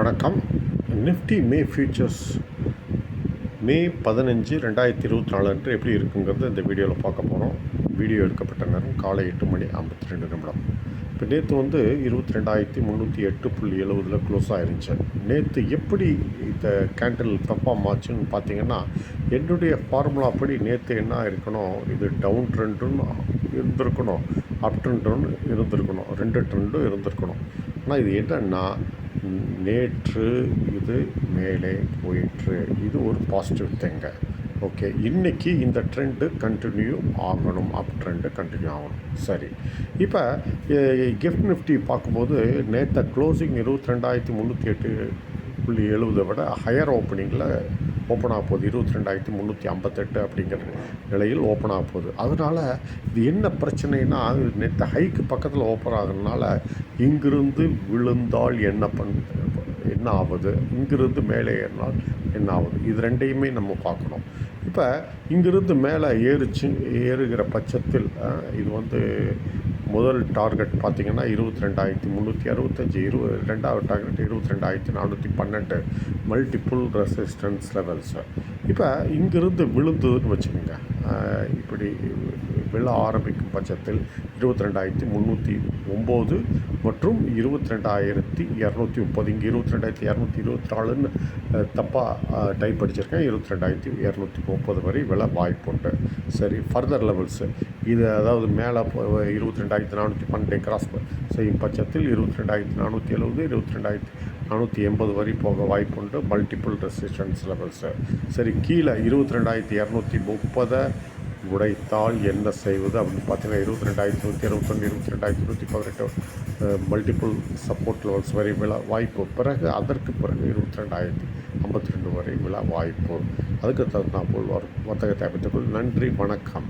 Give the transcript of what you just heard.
வணக்கம். நிஃப்டி மே ஃபியூச்சர்ஸ் மே பதினஞ்சு ரெண்டாயிரத்தி இருபத்தி நாலு அன்று எப்படி இருக்குங்கிறது இந்த வீடியோவில் பார்க்க போகிறோம் வீடியோ எடுக்கப்பட்ட நேரம் காலை எட்டு மணி ஐம்பத்தி ரெண்டு நிமிடம். இப்போ நேற்று வந்து இருபத்தி ரெண்டாயிரத்தி முந்நூற்றி எட்டு புள்ளி எழுபதில் க்ளோஸ் ஆயிருந்துச்சு. நேற்று எப்படி இந்த கேண்டில் பெர்ஃபார்ம் ஆச்சுன்னு பார்த்தீங்கன்னா என்னுடைய ஃபார்முலா படி நேற்று என்ன இருக்கணும் இது டவுன் ட்ரெண்டுன்னு இருந்திருக்கணும் அப் ட்ரெண்டுன்னு இருந்திருக்கணும் ரெண்டு ட்ரெண்டும் இருந்திருக்கணும். ஆனால் இது என்னன்னா நேற்று இது மேலே போயிற்று. இது ஒரு பாசிட்டிவ் திங்க ஓகே இன்றைக்கி இந்த ட்ரெண்டு கண்டினியூ ஆகணும். அப் ட்ரெண்டு கண்டினியூ ஆகணும். சரி. இப்போ கிஃப்ட் நிஃப்டி பார்க்கும்போது நேற்று க்ளோசிங் இருபத்தி ரெண்டாயிரத்தி முந்நூற்றி எட்டு புள்ளி எழுபதை விட ஹையர் ஓப்பனிங்கில் ஓப்பன் ஆக போகுது. இருபத்தி ரெண்டாயிரத்தி முந்நூற்றி ஐம்பத்தெட்டு அப்படிங்கிற நிலையில் ஓப்பன் ஆக போகுது. அதனால் இது என்ன பிரச்சனைனா நேற்று ஹைக்கு பக்கத்தில் ஓப்பன் ஆகுறதுனால இங்கிருந்து விழுந்தால் என்ன பண் என்ன ஆகுது? இங்கிருந்து மேலே ஏறினால் என்ன ஆகுது? இது ரெண்டையுமே நம்ம பார்க்கணும். இப்போ இங்கிருந்து மேலே ஏறிச்சு ஏறுகிற பட்சத்தில் இது வந்து முதல் டார்கெட் பார்த்தீங்கன்னா இருபத்தி ரெண்டாயிரத்தி முந்நூற்றி அறுபத்தஞ்சி இருபது ரெண்டாவது டார்கெட் இருபத்தி ரெண்டாயிரத்தி நானூற்றி பன்னெண்டு மல்டிப்புள் ரெசிஸ்டன்ஸ் லெவல்ஸு இப்போ இங்கிருந்து விழுந்ததுன்னு வச்சுக்கோங்க. இப்படி விழ ஆரம்பிக்கும் பட்சத்தில் இருபத்தி ரெண்டாயிரத்தி முந்நூற்றி ஒம்பது மற்றும் இருபத்தி ரெண்டாயிரத்தி இரநூத்தி முப்பது. இங்கே இருபத்தி ரெண்டாயிரத்தி இரநூத்தி இருபத்தி நாலுன்னு தப்பாக டைப் அடிச்சிருக்கேன். இருபத்தி ரெண்டாயிரத்தி இரநூத்தி முப்பது வரை விலை வாய்ப்புண்டு சரி ஃபர்தர் லெவல்ஸு இது அதாவது மேலே இருபத்தி ரெண்டாயிரத்தி நானூற்றி பன்னெண்டை கிராஸ் செய்யும் பட்சத்தில் இருபத்தி ரெண்டாயிரத்தி நானூற்றி எழுபது இருபத்தி ரெண்டாயிரத்தி நானூற்றி எண்பது வரை போக வாய்ப்புண்டு. மல்டிபிள் ரெசிஸ்டன்ஸ் லெவல்ஸு சரி கீழே இருபத்தி ரெண்டாயிரத்தி இரநூத்தி முப்பதை உடைத்தால் என்ன செய்வது? அப்படின்னு பார்த்தீங்கன்னா இருபத்தி ரெண்டாயிரத்தி நூற்றி அறுபத்தொன்று இருபத்தி ரெண்டாயிரத்தி நூற்றி பதினெட்டு மல்டிபிள் சப்போர்ட் லெவல்ஸ் வரை விழா வாய்ப்பு. பிறகு அதற்கு பிறகு இருபத்தி ரெண்டாயிரத்தி ஐம்பத்தி ரெண்டு வரை விழா வாய்ப்பு. அதுக்கு தகுந்தாற்போல் வரும் வர்த்தகத்தை அமைத்துக்கொள் நன்றி வணக்கம்.